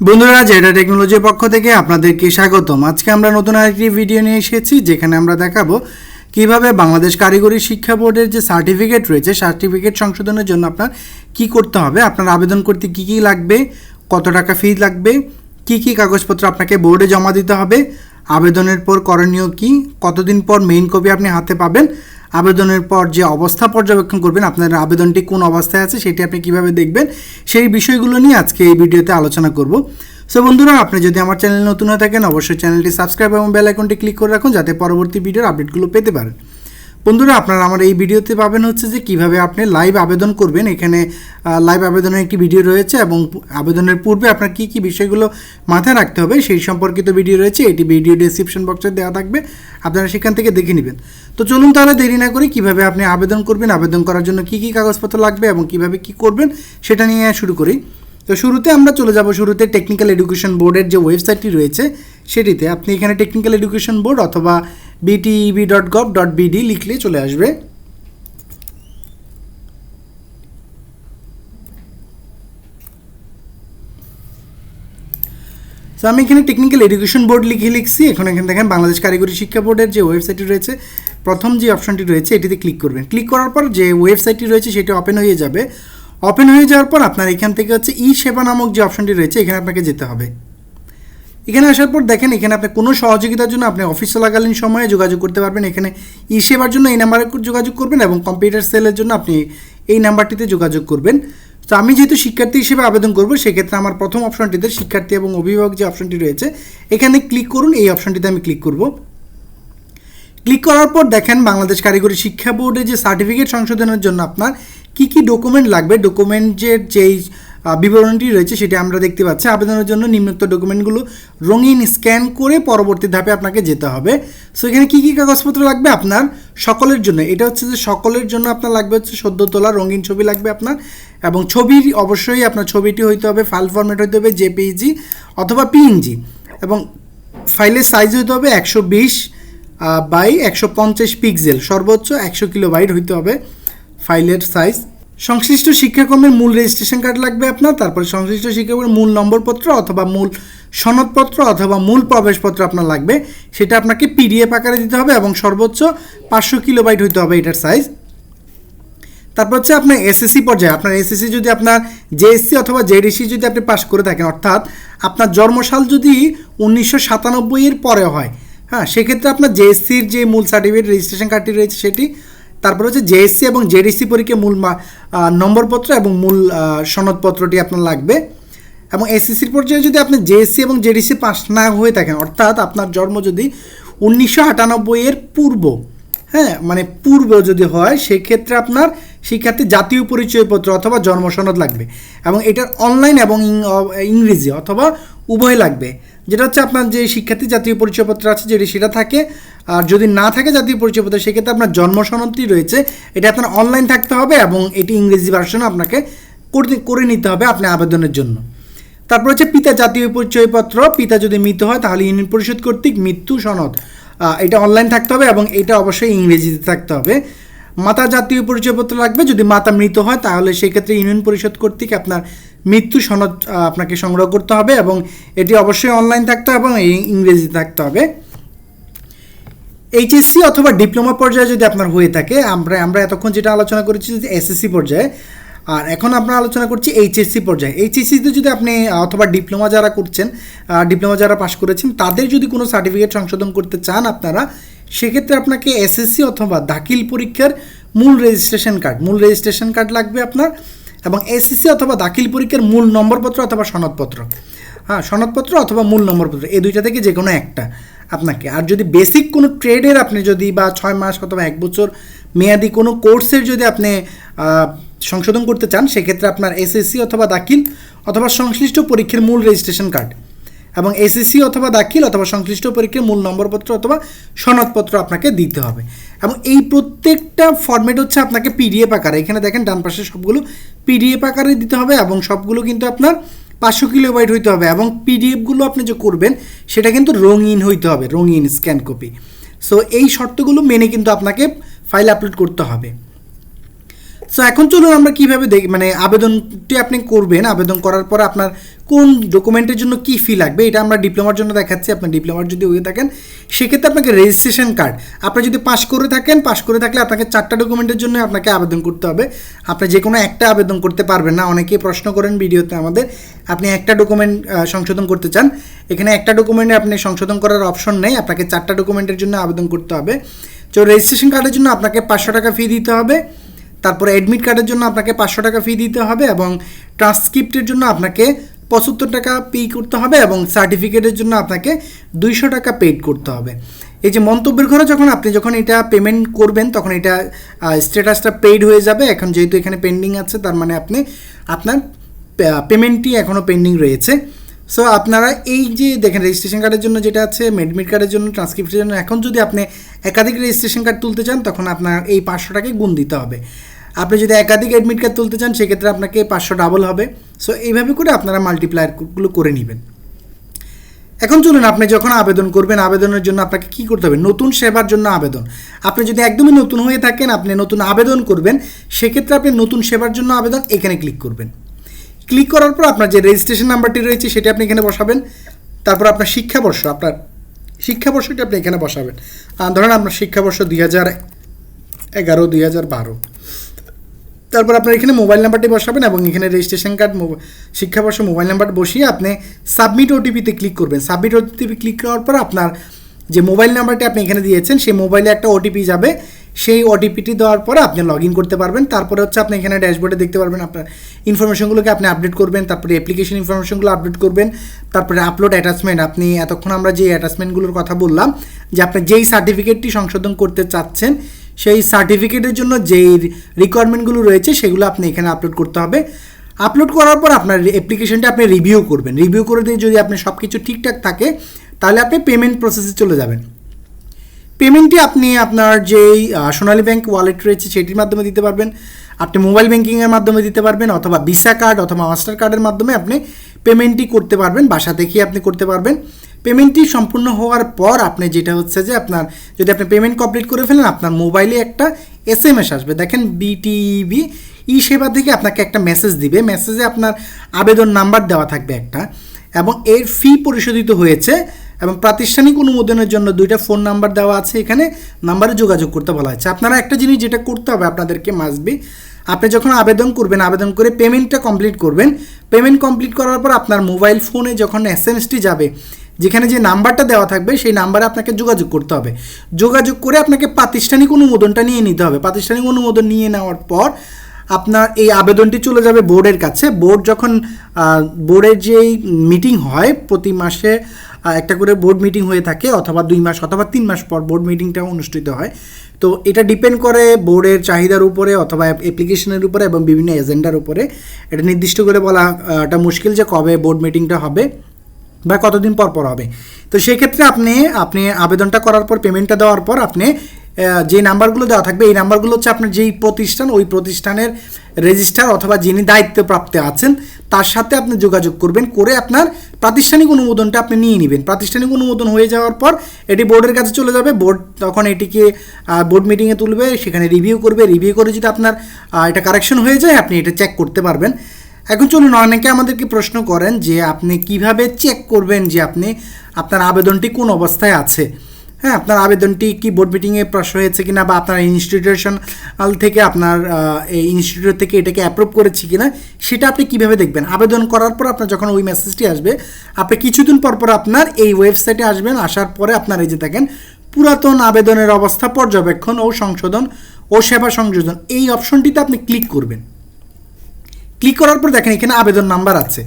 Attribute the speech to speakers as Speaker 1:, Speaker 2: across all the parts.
Speaker 1: বন্ধুরা, জেডা টেকনোলজির পক্ষ থেকে আপনাদেরকে স্বাগতম। আজকে আমরা নতুন আরেকটি ভিডিও নিয়ে এসেছি, যেখানে আমরা দেখাবো কীভাবে বাংলাদেশ কারিগরি শিক্ষা বোর্ডের যে সার্টিফিকেট রয়েছে, সার্টিফিকেট সংশোধনের জন্য আপনার কি করতে হবে, আপনার আবেদন করতে কি কি লাগবে, কত টাকা ফি লাগবে, কি কি কাগজপত্র আপনাকে বোর্ডে জমা দিতে হবে, আবেদনের পর করণীয় কি, কতদিন পর মেইন কপি আপনি হাতে পাবেন আবেদনের পর যে অবস্থা পর্যবেক্ষণ করবেন, আপনার আবেদনটি কোন অবস্থায় আছে সেটি আপনি কীভাবে দেখবেন, সেই বিষয়গুলো নিয়ে আজকে এই ভিডিওতে আলোচনা করব। সো বন্ধুরা, আপনি যদি আমার চ্যানেল নতুন হয়ে থাকেন, অবশ্যই চ্যানেলটি সাবস্ক্রাইব এবং বেল আইকনটি ক্লিক করে রাখুন, যাতে পরবর্তী ভিডিওর আপডেটগুলো পেতে পারেন। বন্ধুরা, আপনারা আমার এই ভিডিওতে পাবেন হচ্ছে যে কীভাবে আপনি লাইভ আবেদন করবেন। এখানে লাইভ আবেদনের একটি ভিডিও রয়েছে এবং আবেদনের পূর্বে আপনার কী কী বিষয়গুলো মাথায় রাখতে হবে সেই সম্পর্কিত ভিডিও রয়েছে। এটি ভিডিও ডিসক্রিপশন বক্সে দেওয়া থাকবে। আপনারা সেখান থেকে দেখে নেবেন। তো চলুন তাহলে দেরি না করে কীভাবে আপনি আবেদন করবেন, আবেদন করার জন্য কী কী কাগজপত্র লাগবে এবং কীভাবে কি করবেন সেটা নিয়ে শুরু করি। তো শুরুতে আমরা চলে যাব শুরুতে টেকনিক্যাল এডুকেশন বোর্ডের যে ওয়েবসাইটটি রয়েছে, সেটিতে। আপনি এখানে টেকনিক্যাল এডুকেশন বোর্ড অথবা BTEB dot gov dot BD লিখলে চলে আসবে। তো আমি এখানে টেকনিক্যাল এডুকেশন বোর্ড লিখে লিখছি। এখন এখানে দেখেন, বাংলাদেশ কারিগরি শিক্ষা বোর্ডের যে ওয়েবসাইটটি রয়েছে, প্রথম যে অপশনটি রয়েছে, এটিতে ক্লিক করবেন। ক্লিক করার পর যে ওয়েবসাইটটি রয়েছে, সেটি ওপেন হয়ে যাবে। ওপেন হয়ে যাওয়ার পর আপনার এখান থেকে হচ্ছে ই সেবা নামক যে অপশনটি রয়েছে, এখানে আপনাকে যেতে হবে। এখানে আসার পর দেখেন, এখানে আপনি কোনো সহযোগিতার জন্য আপনি অফিস চলাকালীন সময়ে যোগাযোগ করতে পারবেন। এখানে ই সেবার জন্য এই নাম্বারে যোগাযোগ করবেন এবং কম্পিউটার সেলের জন্য আপনি এই নাম্বারটিতে যোগাযোগ করবেন। তো আমি যেহেতু শিক্ষার্থী হিসেবে আবেদন করব, সেক্ষেত্রে আমার প্রথম অপশনটিতে শিক্ষার্থী এবং অভিভাবক যে অপশনটি রয়েছে, এখানে ক্লিক করুন, এই অপশনটিতে আমি ক্লিক করব। ক্লিক করার পর দেখেন, বাংলাদেশ কারিগরি শিক্ষা বোর্ডে যে সার্টিফিকেট সংশোধনের জন্য আপনার কি কি ডকুমেন্ট লাগবে? ডকুমেন্টের যেই বিবরণটি রয়েছে, সেটি আমরা দেখতে পাচ্ছি। আবেদনের জন্য নিম্নোক্ত ডকুমেন্টগুলো রঙিন স্ক্যান করে পরবর্তী ধাপে আপনাকে যেতে হবে। সো এখানে কী কী কাগজপত্র লাগবে আপনার? সকলের জন্য। এটা হচ্ছে যে সকলের জন্য আপনার লাগবে হচ্ছে সদ্য তোলা রঙিন ছবি লাগবে আপনার। এবং ছবির অবশ্যই আপনার ছবিটি হইতে হবে ফাইল ফরম্যাট হইতে হবে জেপিইজি অথবা পিএনজি এবং ফাইলের সাইজ হইতে হবে একশো বিশ বাই একশো পঞ্চাশ পিক্সেল সর্বোচ্চ একশো কিলো বাইট হইতে হবে ফাইলের সাইজ সংশ্লিষ্ট শিক্ষাক্রমের মূল রেজিস্ট্রেশন কার্ড লাগবে আপনার, তারপরে সংশ্লিষ্ট শিক্ষাক্রমের মূল নম্বরপত্র অথবা মূল সনদপত্র অথবা মূল প্রবেশপত্র আপনার লাগবে। সেটা আপনাকে পিডিএফ আকারে দিতে হবে এবং সর্বোচ্চ পাঁচশো কিলোবাইট হইতে হবে এটার সাইজ তারপর হচ্ছে আপনার এসএসসি পর্যায়ে। আপনার এসএসসি যদি আপনার জেএসসি অথবা জেডিসি যদি আপনি পাস করে থাকেন, অর্থাৎ আপনার জন্মসাল যদি উনিশশো সাতানব্বইয়ের পরে হয় হ্যাঁ সেক্ষেত্রে আপনার জেএসসির যে মূল সার্টিফিকেট রেজিস্ট্রেশন কার্ডটি রয়েছে, সেটি তারপর হচ্ছে জেএসসি এবং জেডিসি পরীক্ষা মূল নম্বরপত্র এবং মূল সনদপত্রটি আপনার লাগবে। এবং এসএসসির পর্যায়ে যদি আপনি জেএসসি এবং জেডিসি পাস না হয়ে থাকেন, অর্থাৎ আপনার জন্ম যদি উনিশশো আটানব্বইয়ের পূর্ব হ্যাঁ মানে পূর্ব যদি হয়, সেক্ষেত্রে আপনার শিক্ষার্থী জাতীয় পরিচয়পত্র অথবা জন্ম সনদ লাগবে। এবং এটার অনলাইন এবং ইংরেজি অথবা উভয় লাগবে। যেটা হচ্ছে আপনার যে শিক্ষার্থী জাতীয় পরিচয়পত্র আছে যেটি সেটা থাকে, আর যদি না থাকে জাতীয় পরিচয়পত্র, সেক্ষেত্রে আপনার জন্ম সনদটি রয়েছে। এটা আপনার অনলাইন থাকতে হবে এবং এটি ইংরেজি ভার্সনও আপনাকে করে নিতে হবে আপনি আবেদনের জন্য। তারপর হচ্ছে পিতা জাতীয় পরিচয়পত্র। পিতা যদি মৃত হয়, তাহলে ইউনিয়ন পরিষদ কর্তৃক মৃত্যু সনদ। এটা অনলাইন থাকতে হবে এবং এটা অবশ্যই ইংরেজিতে থাকতে হবে। মাতা জাতীয় পরিচয়পত্র লাগবে। যদি মাতা মৃত হয়, তাহলে সেক্ষেত্রে ইউনিয়ন পরিষদ কর্তৃক আপনার মৃত্যু সনদ আপনাকে সংগ্রহ করতে হবে এবং এটি অবশ্যই অনলাইন থাকতে হবে এবং ইংরেজি থাকতে হবে। এইচএসসি অথবা ডিপ্লোমা পর্যায়ে যদি আপনার হয়ে থাকে, আমরা আমরা এতক্ষণ যেটা আলোচনা করেছি যে এসএসসি পর্যায়ে, আর এখন আমরা আলোচনা করছি এইচএসসি পর্যায়ে। এইচএসসিতে যদি আপনি অথবা ডিপ্লোমা যারা করছেন ডিপ্লোমা যারা পাশ করেছেন, তাদের যদি কোনো সার্টিফিকেট সংশোধন করতে চান আপনারা, সেক্ষেত্রে আপনাকে এসএসসি অথবা দাখিল পরীক্ষার মূল রেজিস্ট্রেশন কার্ড মূল রেজিস্ট্রেশন কার্ড লাগবে আপনার। এবং এসএসসি অথবা দাখিল পরীক্ষার মূল নম্বরপত্র অথবা সনদপত্র। হ্যাঁ সনদপত্র অথবা মূল নম্বরপত্র, এই দুইটা থেকে যে কোনো একটা আপনাকে। আর যদি বেসিক কোনো ট্রেডের আপনি যদি বা ছয় মাস অথবা এক বছর মেয়াদি কোনো কোর্সের যদি আপনি সংশোধন করতে চান, সেক্ষেত্রে আপনার এসএসসি অথবা দাখিল অথবা সংশ্লিষ্ট পরীক্ষার মূল রেজিস্ট্রেশন কার্ড এবং এসএসসি অথবা দাখিল অথবা সংশ্লিষ্ট পরীক্ষার মূল নম্বরপত্র অথবা সনদপত্র আপনাকে দিতে হবে। এবং এই প্রত্যেকটা ফর্মেট হচ্ছে আপনাকে পিডিএফ আকারে। এখানে দেখেন ডান পাশে সবগুলো পিডিএফ আকারে দিতে হবে এবং সবগুলো কিন্তু আপনার পাঁচশো কিলো কিলোবাইট হইতে হবে এবং পিডিএফগুলো আপনি যে করবেন, সেটা কিন্তু রঙিন হইতে হবে, রঙিন স্ক্যান কপি সো এই শর্তগুলো মেনে কিন্তু আপনাকে ফাইল আপলোড করতে হবে। সো এখন চলুন আমরা কীভাবে দেখ মানে আবেদনটি আপনি করবেন, আবেদন করার পর আপনার কোন ডকুমেন্টের জন্য কী ফি লাগবে, এটা আমরা ডিপ্লোমার জন্য দেখাচ্ছি আপনার ডিপ্লোমার যদি হয়ে থাকেন, সেক্ষেত্রে আপনাকে রেজিস্ট্রেশন কার্ড আপনি যদি পাস করে থাকেন পাস করে থাকলে আপনাকে চারটা ডকুমেন্টের জন্য আপনাকে আবেদন করতে হবে। আপনি যে কোনো একটা আবেদন করতে পারবেন না, অনেকেই প্রশ্ন করেন ভিডিওতে আমাদের, আপনি একটা ডকুমেন্ট সংশোধন করতে চান, এখানে একটা ডকুমেন্টে আপনি সংশোধন করার অপশন নেই, আপনাকে চারটা ডকুমেন্টের জন্য আবেদন করতে হবে। তো রেজিস্ট্রেশন কার্ডের জন্য আপনাকে পাঁচশো টাকা ফি দিতে হবে। তারপরে অ্যাডমিট কার্ডের জন্য আপনাকে পাঁচশো টাকা ফি দিতে হবে এবং ট্রান্সক্রিপ্টের জন্য আপনাকে পঁচাত্তর টাকা পে করতে হবে এবং সার্টিফিকেটের জন্য আপনাকে দুইশো টাকা পেড করতে হবে। এই যে মন্তব্যের ঘরে যখন আপনি যখন এটা পেমেন্ট করবেন, তখন এটা স্ট্যাটাসটা পেইড হয়ে যাবে। এখন যেহেতু এখানে পেন্ডিং আছে, তার মানে আপনি, আপনার পেমেন্টটি এখনও পেন্ডিং রয়েছে। সো আপনারা এই যে দেখেন রেজিস্ট্রেশন কার্ডের জন্য যেটা আছে মেডমিট কার্ডের জন্য ট্রান্সক্রিপ্টের জন্য, এখন যদি আপনি একাধিক রেজিস্ট্রেশন কার্ড তুলতে চান, তখন আপনার এই পাঁচশো টাকায় গুণ দিতে হবে। আপনি যদি একাধিক অ্যাডমিট কার্ড তুলতে চান, সেক্ষেত্রে আপনাকে পাঁচশো ডাবল হবে। সো এইভাবে করে আপনারা মাল্টিপ্লায়ারগুলো করে নেবেন। এখন চলুন, আপনি যখন আবেদন করবেন, আবেদনের জন্য আপনাকে কি করতে হবে? নতুন সেবার জন্য আবেদন। আপনি যদি একদমই নতুন হয়ে থাকেন, আপনি নতুন আবেদন করবেন, সেক্ষেত্রে আপনি নতুন সেবার জন্য আবেদন এখানে ক্লিক করবেন। ক্লিক করার পর আপনার যে রেজিস্ট্রেশন নাম্বারটি রয়েছে, সেটি আপনি এখানে বসাবেন। তারপর আপনার শিক্ষাবর্ষ, আপনার শিক্ষাবর্ষটি আপনি এখানে বসাবেন। ধরেন আপনার শিক্ষাবর্ষ দুই হাজার এগারো, দুই হাজার বারো। তারপর আপনার এখানে মোবাইল নাম্বারটি বসাবেন এবং এখানে রেজিস্ট্রেশন কার্ড শিক্ষাবর্ষ মোবাইল নাম্বার বসিয়ে আপনি সাবমিট ওটিপিতে ক্লিক করবেন। সাবমিট ওটিপি ক্লিক করার পর আপনার যে মোবাইল নাম্বারটি আপনি এখানে দিয়েছেন, সেই মোবাইলে একটা ওটিপি যাবে। সেই ওটিপিটি দেওয়ার পরে আপনি লগ ইন করতে পারবেন। তারপরে হচ্ছে আপনি এখানে ড্যাশবোর্ডে দেখতে পারবেন আপনার ইনফরমেশনগুলোকে আপনি আপডেট করবেন, তারপরে অ্যাপ্লিকেশন ইনফরমেশনগুলো আপডেট করবেন, তারপরে আপলোড অ্যাটাচমেন্ট আপনি এতক্ষণ আমরা যে অ্যাটাচমেন্টগুলোর কথা বললাম, যে আপনি যেই সার্টিফিকেটটি সংশোধন করতে চাচ্ছেন সেই সার্টিফিকেটের জন্য যেই রিকোয়ারমেন্টগুলো রয়েছে সেগুলো আপনি এখানে আপলোড করতে হবে। আপলোড করার পর আপনার অ্যাপ্লিকেশনটা আপনি রিভিউ করবেন। রিভিউ করে দিয়ে যদি আপনি সব কিছু ঠিকঠাক থাকে, তাহলে আপনি পেমেন্ট প্রসেসে চলে যাবেন। পেমেন্টটি আপনি আপনার যেই সোনালী ব্যাংক ওয়ালেট রয়েছে সেটির মাধ্যমে দিতে পারবেন। আপনি মোবাইল ব্যাঙ্কিংয়ের মাধ্যমে দিতে পারবেন অথবা ভিসা কার্ড অথবা মাস্টার কার্ডের মাধ্যমে আপনি পেমেন্টটি করতে পারবেন বাসা থেকেই আপনি করতে পারবেন। পেমেন্টটি সম্পূর্ণ হওয়ার পর আপনি যেটা হচ্ছে যে আপনার, যদি আপনি পেমেন্ট কমপ্লিট করে ফেলেন, আপনার মোবাইলে একটা এস এম এস আসবে। দেখেন বিটিভি ই সেবা থেকে আপনাকে একটা মেসেজ দিবে। মেসেজে আপনার আবেদন নাম্বার দেওয়া থাকবে একটা এবং এর ফি পরিশোধিত হয়েছে এবং প্রাতিষ্ঠানিক অনুমোদনের জন্য দুইটা ফোন নাম্বার দেওয়া আছে এখানে। নাম্বারে যোগাযোগ করতে বলা হয়েছে। আপনারা একটা জিনিস যেটা করতে হবে আপনাদেরকে মাসবি আপনি যখন আবেদন করবেন, আবেদন করে পেমেন্টটা কমপ্লিট করবেন পেমেন্ট কমপ্লিট করার পর আপনার মোবাইল ফোনে যখন এস যাবে যেখানে যে নাম্বারটা দেওয়া থাকবে, সেই নাম্বারে আপনাকে যোগাযোগ করতে হবে। যোগাযোগ করে আপনাকে প্রাতিষ্ঠানিক অনুমোদনটা নিয়ে নিতে হবে। প্রাতিষ্ঠানিক অনুমোদন নিয়ে নেওয়ার পর আপনার এই আবেদনটি চলে যাবে বোর্ডের কাছে। বোর্ড যখন বোর্ডের যেই মিটিং হয়, প্রতি মাসে একটা করে বোর্ড মিটিং হয়ে থাকে, অথবা দুই মাস অথবা তিন মাস পর বোর্ড মিটিংটা অনুষ্ঠিত হয়। তো এটা ডিপেন্ড করে বোর্ডের চাহিদার উপরে অথবা অ্যাপ্লিকেশনের উপরে এবং বিভিন্ন এজেন্ডার উপরে। এটা নির্দিষ্ট করে বলা এটা মুশকিল যে কবে বোর্ড মিটিংটা হবে। বা কতদিন পর পর হবে। তো সেক্ষেত্রে আপনি আপনি আবেদনটা করার পর পেমেন্টটা দেওয়ার পর আপনি যে নাম্বারগুলো দেওয়া থাকবে, এই নাম্বারগুলো হচ্ছে আপনার যেই প্রতিষ্ঠান, ওই প্রতিষ্ঠানের রেজিস্ট্রার অথবা যিনি দায়িত্বপ্রাপ্ত আছেন, তার সাথে আপনি যোগাযোগ করবেন, করে আপনার প্রাতিষ্ঠানিক অনুমোদনটা আপনি নিয়ে নেবেন। প্রাতিষ্ঠানিক অনুমোদন হয়ে যাওয়ার পর এটি বোর্ডের কাছে চলে যাবে, বোর্ড তখন এটিকে বোর্ড মিটিংয়ে তুলবে, সেখানে রিভিউ করবে রিভিউ করে যদি আপনার এটা কারেকশন হয়ে যায়, আপনি এটা চেক করতে পারবেন। এখন চলুন অনেকে আমাদেরকে প্রশ্ন করেন যে আপনি কীভাবে চেক করবেন যে আপনি, আপনার আবেদনটি কোন অবস্থায় আছে? হ্যাঁ আপনার আবেদনটি কি বোর্ড মিটিংয়ে প্রশ্ন হয়েছে কিনা বা আপনার ইনস্টিটিউশন থেকে আপনার এই ইনস্টিটিউট থেকে এটাকে অ্যাপ্রুভ করেছি কিনা, সেটা আপনি কীভাবে দেখবেন? আবেদন করার পর আপনার যখন ওই মেসেজটি আসবে, আপনি কিছুদিন পর পর আপনার এই ওয়েবসাইটে আসবেন, আসার পরে আপনার এই যে দেখেন, পুরাতন আবেদনের অবস্থা, পর্যবেক্ষণ ও সংশোধন ও সেবা সংযোজন, এই অপশনটিতে আপনি ক্লিক করবেন। ক্লিক করার পর দেখেন এখানে আবেদন নাম্বার আছে।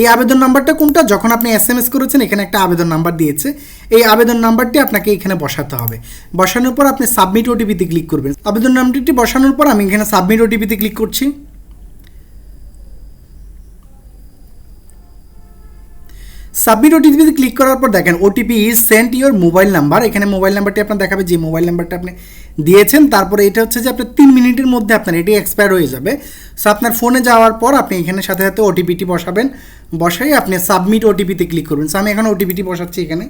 Speaker 1: এই আবেদন নাম্বারটা কোনটা? যখন আপনি এস এম এস করেছেন, এখানে একটা আবেদন নাম্বার দিয়েছে। এই আবেদন নাম্বারটি আপনাকে এখানে বসাতে হবে। বসানোর পর আপনি সাবমিট ওটিপিতে ক্লিক করবেন। আবেদন নাম্বারটি বসানোর পর আমি এখানে সাবমিট ওটিপিতে ক্লিক করছি। সাবমিট ওটিপিতে ক্লিক করার পর দেখেন OTP is sent your mobile number এখানে মোবাইল নাম্বারটি আপনার দেখাবে। যে মোবাইল নাম্বারটা আপনি দিয়েছেন, তারপরে এটা হচ্ছে যে আপনার তিন মিনিটের মধ্যে আপনার এটি এক্সপায়ার হয়ে যাবে। সো আপনার ফোনে যাওয়ার পর আপনি এখানে সাথে সাথে ওটিপিটি বসাবেন, বসাই আপনি সাবমিট ওটিপিতে ক্লিক করবেন। সো আমি এখন ওটিপিটি বসাচ্ছি এখানে।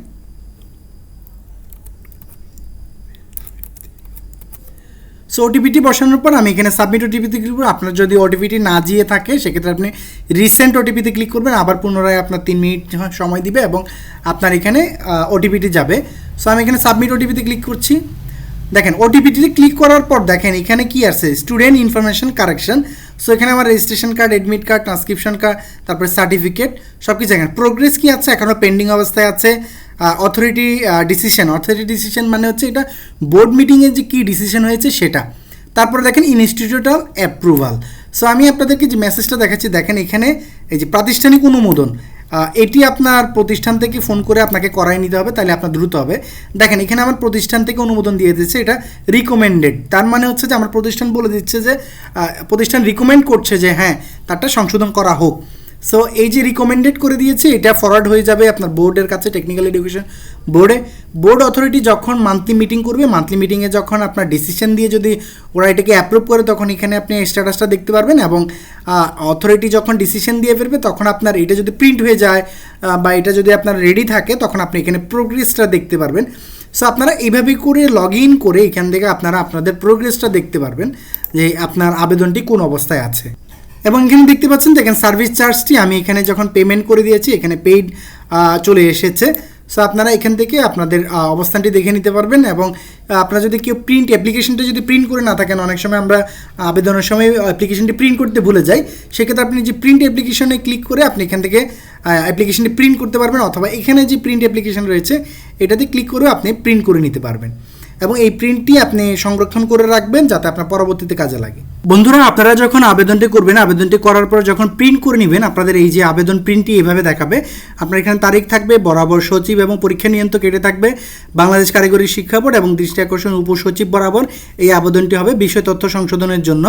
Speaker 1: সো ওটিপিটি বসানোর পর আমি এখানে সাবমিট ওটিপিতে ক্লিক করব। আপনার যদি ওটিপিটি না দিয়ে থাকে, সেক্ষেত্রে আপনি রিসেন্ট ওটিপিতে ক্লিক করবেন, আবার পুনরায় আপনার তিন মিনিট সময় দিবে এবং আপনার এখানে ওটিপিটি যাবে। সো আমি এখানে সাবমিট ওটিপিতে ক্লিক করছি। দেখেন ওটিপিটিতে ক্লিক করার পর দেখেন, এখানে কি আছে স্টুডেন্ট ইনফরমেশন কারেকশন সো এখানে আমার registration card admit card transcription card তারপরে সার্টিফিকেট সব কিছু দেখেন। প্রোগ্রেস কি আছে? এখনও পেন্ডিং অবস্থায় আছে। অথরিটি ডিসিশন অথরিটি ডিসিশন মানে হচ্ছে এটা বোর্ড মিটিংয়ে যে কী ডিসিশন হয়েছে সেটা। তারপরে দেখেন ইনস্টিটিউট ইনস্টিটিউটাল অ্যাপ্রুভাল সো আমি আপনাদেরকে যে মেসেজটা দেখাচ্ছি, দেখেন এখানে এই যে প্রাতিষ্ঠানিক অনুমোদন। এটি আপনার প্রতিষ্ঠান থেকে ফোন করে আপনাকে করাই নিতে হবে, তাহলে আপনার দ্রুত হবে। দেখেন, এখানে আমার প্রতিষ্ঠান থেকে অনুমোদন দিয়ে দিচ্ছে, এটা রিকমেন্ডেড তার মানে হচ্ছে যে আমার প্রতিষ্ঠান বলে দিচ্ছে যে প্রতিষ্ঠান রিকমেন্ড করছে যে হ্যাঁ তারটা সংশোধন করা হোক। সো এই যে রিকমেন্ডেড করে দিয়েছে, এটা ফরওয়ার্ড হয়ে যাবে আপনার বোর্ডের কাছে টেকনিক্যাল এডুকেশন বোর্ডে বোর্ড অথরিটি যখন মান্থলি মিটিং করবে মান্থলি মিটিংয়ে যখন আপনার ডিসিশন দিয়ে যদি ওরা এটাকে অ্যাপ্রুভ করে, তখন এখানে আপনি স্ট্যাটাসটা দেখতে পারবেন এবং অথরিটি যখন ডিসিশন দিয়ে ফেলবে তখন আপনার এটা যদি প্রিন্ট হয়ে যায় বা এটা যদি আপনার রেডি থাকে, তখন আপনি এখানে প্রোগ্রেসটা দেখতে পারবেন। সো আপনারা এইভাবে করে লগ ইন করে এখান থেকে আপনারা আপনাদের প্রোগ্রেসটা দেখতে পারবেন যে আপনার আবেদনটি কোন অবস্থায় আছে। এবং এখানে দেখতে পাচ্ছেন দেখেন সার্ভিস চার্জটি আমি এখানে যখন পেমেন্ট করে দিয়েছি, এখানে পেইড চলে এসেছে। সো আপনারা এখান থেকে আপনাদের অবস্থানটি দেখে নিতে পারবেন এবং আপনারা যদি কেউ প্রিন্ট অ্যাপ্লিকেশনটা যদি প্রিন্ট করে না থাকেন, অনেক সময় আমরা আবেদনের সময় অ্যাপ্লিকেশনটি প্রিন্ট করতে ভুলে যাই। সেক্ষেত্রে আপনি যে প্রিন্ট অ্যাপ্লিকেশনে ক্লিক করে আপনি এখান থেকে অ্যাপ্লিকেশনটি প্রিন্ট করতে পারবেন অথবা এখানে যে প্রিন্ট অ্যাপ্লিকেশন রয়েছে, এটাতে ক্লিক করেও আপনি প্রিন্ট করে নিতে পারবেন। এবং এই প্রিন্টটি আপনি সংরক্ষণ করে রাখবেন যাতে আপনার পরবর্তীতে কাজে লাগে। বন্ধুরা, আপনারা যখন আবেদনটি করবেন, আবেদনটি করার পর যখন প্রিন্ট করে নেবেন, আপনাদের এই যে আবেদন প্রিন্টটি এভাবে দেখাবে, আপনার এখানে তারিখ থাকবে, বরাবর সচিব এবং পরীক্ষা নিয়ন্ত্রক এটা থাকবে, বাংলাদেশ কারিগরি শিক্ষা বোর্ড এবং দৃষ্টি আকর্ষণ উপসচিব বরাবর এই আবেদনটি হবে বিষয় তথ্য সংশোধনের জন্য।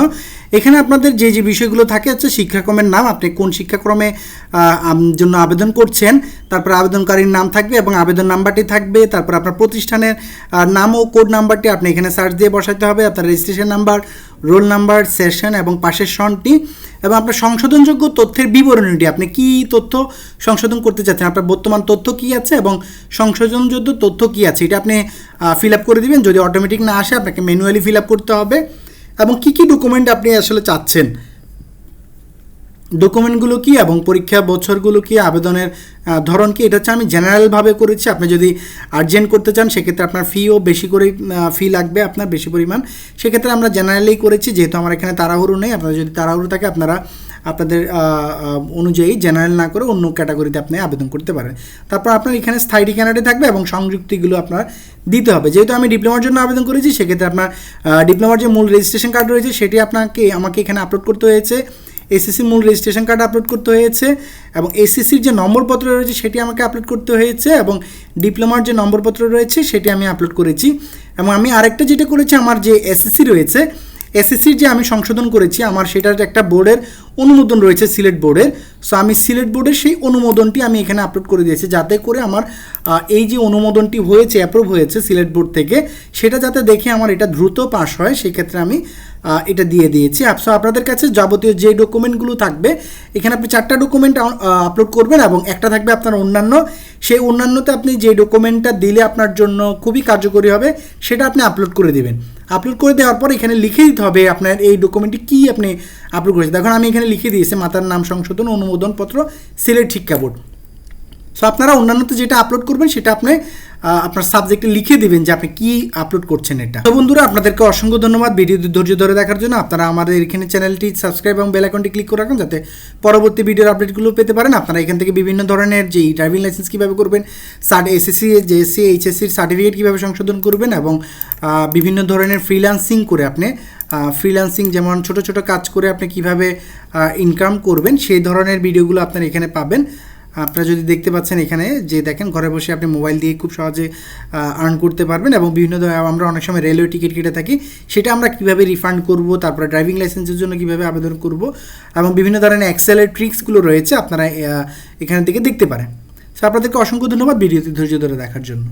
Speaker 1: এখানে আপনাদের যে যে বিষয়গুলো থাকে হচ্ছে শিক্ষাক্রমের নাম, আপনি কোন শিক্ষাক্রমে জন্য আবেদন করছেন তারপর আবেদনকারীর নাম থাকবে এবং আবেদন নাম্বারটি থাকবে, তারপর আপনার প্রতিষ্ঠানের নাম ও কোড নাম্বারটি আপনি এখানে সার্চ দিয়ে বসাতে হবে, আপনার registration number roll number session এবং পাশের সনটি এবং আপনার সংশোধনযোগ্য তথ্যের বিবরণীটি। আপনি কি তথ্য সংশোধন করতে চাচ্ছেন? আপনার বর্তমান তথ্য কি আছে এবং সংশোধনযোগ্য তথ্য কি আছে? এটা আপনি ফিল আপ করে দিবেন। যদি অটোমেটিক না আসে, আপনাকে ম্যানুয়ালি ফিল আপ করতে হবে। এবং কি কি ডকুমেন্ট আপনি আসলে চাচ্ছেন? ডকুমেন্টগুলো কি এবং পরীক্ষা বছরগুলো কি, আবেদনের ধরন কি, এটা হচ্ছে আমি জেনারেলভাবে করেছি। আপনি যদি আর্জেন্ট করতে চান, সেক্ষেত্রে আপনার ফিও বেশি করে ফি লাগবে আপনার, বেশি পরিমাণ। সেক্ষেত্রে আমরা জেনারেলেই করেছি, যেহেতু আমার এখানে তাড়াহুড়ো নেই। আপনার যদি তাড়াহুড়ো থাকে, আপনারা, আপনাদের অনুযায়ী জেনারেল না করে অন্য ক্যাটাগরিতে আপনি আবেদন করতে পারেন। তারপর আপনার এখানে স্থায়ী ঠিকানাটি থাকবে এবং সংযুক্তিগুলো আপনার দিতে হবে। যেহেতু আমি ডিপ্লোমার জন্য আবেদন করেছি, সেক্ষেত্রে আপনার ডিপ্লোমার যে মূল রেজিস্ট্রেশন কার্ড রয়েছে, সেটি আপনাকে, আমাকে এখানে আপলোড করতে হয়েছে। এসএসসি মূল রেজিস্ট্রেশন কার্ড আপলোড করতে হয়েছে এবং এসএসসির যে নম্বরপত্র রয়েছে সেটি আমাকে আপলোড করতে হয়েছে এবং ডিপ্লোমার যে নম্বরপত্র রয়েছে সেটি আমি আপলোড করেছি এবং আমি আরেকটা যেটা করেছি, আমার যে এসএসসি রয়েছে এসএসসির যে আমি সংশোধন করেছি, আমার সেটার একটা বোর্ডের অনুমোদন রয়েছে সিলেট বোর্ডের। সো আমি সিলেট বোর্ডের সেই অনুমোদনটি আমি এখানে আপলোড করে দিয়েছি যাতে করে আমার এই যে অনুমোদনটি হয়েছে অ্যাপ্রুভ হয়েছে সিলেট বোর্ড থেকে, সেটা যাতে দেখে আমার এটা দ্রুত পাস হয়, সেক্ষেত্রে আমি এটা দিয়ে দিয়েছি। সো আপনাদের কাছে যাবতীয় যে ডকুমেন্টগুলো থাকবে, এখানে আপনি চারটা ডকুমেন্ট আপলোড করবেন এবং একটা থাকবে আপনার অন্যান্য। সেই অন্যান্যতে আপনি যে ডকুমেন্টটা দিলে আপনার জন্য খুবই কার্যকরী হবে, সেটা আপনি আপলোড করে দেবেন। আপলোড করে দেওয়ার পর এখানে লিখে দিতে হবে আপনার এই ডকুমেন্টটি কী আপনি আপলোড করেছেন। দেখুন, আমি এখানে লিখে দিয়েছে মাতার নাম সংশোধন অনুমোদন পত্র সিলেট শিক্ষা বোর্ড। সো আপনারা অন্যান্যতে যেটা আপলোড করবেন, সেটা আপনি আপনার সাবজেক্টে লিখে দিবেন যে আপনি কি আপলোড করছেন এটা। তো বন্ধুরা, আপনাদেরকে অসংখ্য ধন্যবাদ ভিডিও ধৈর্য ধরে দেখার জন্য। আপনারা আমাদের এখানে চ্যানেলটি সাবস্ক্রাইব এবং বেল আইকনটি ক্লিক করে রাখুন, যাতে পরবর্তী ভিডিওর আপডেটগুলো পেতে পারেন। আপনারা এখান থেকে বিভিন্ন ধরনের যে ড্রাইভিং লাইসেন্স কীভাবে করবেন সার্ট এসএসসি জেএসসি এইচএসসির সার্টিফিকেট কীভাবে সংশোধন করবেন এবং বিভিন্ন ধরনের ফ্রিল্যান্সিং করে আপনি ফ্রিল্যান্সিং যেমন ছোট ছোট কাজ করে আপনি কীভাবে ইনকাম করবেন, সেই ধরনের ভিডিওগুলো আপনারা এখানে পাবেন। আপনারা যদি দেখতে পাচ্ছেন এখানে, যে দেখেন ঘরে বসে আপনি মোবাইল দিয়ে খুব সহজে আর্ন করতে পারবেন এবং বিভিন্ন আমরা অনেক সময় রেলওয়ে টিকিট কেটে থাকি, সেটা আমরা কীভাবে রিফান্ড করব, তারপরে ড্রাইভিং লাইসেন্সের জন্য কীভাবে আবেদন করব এবং বিভিন্ন ধরনের এক্সেলের ট্রিক্সগুলো রয়েছে আপনারা এখান থেকে দেখতে পারেন। সো আপনাদেরকে অসংখ্য ধন্যবাদ ভিডিওতে ধৈর্য ধরে দেখার জন্য।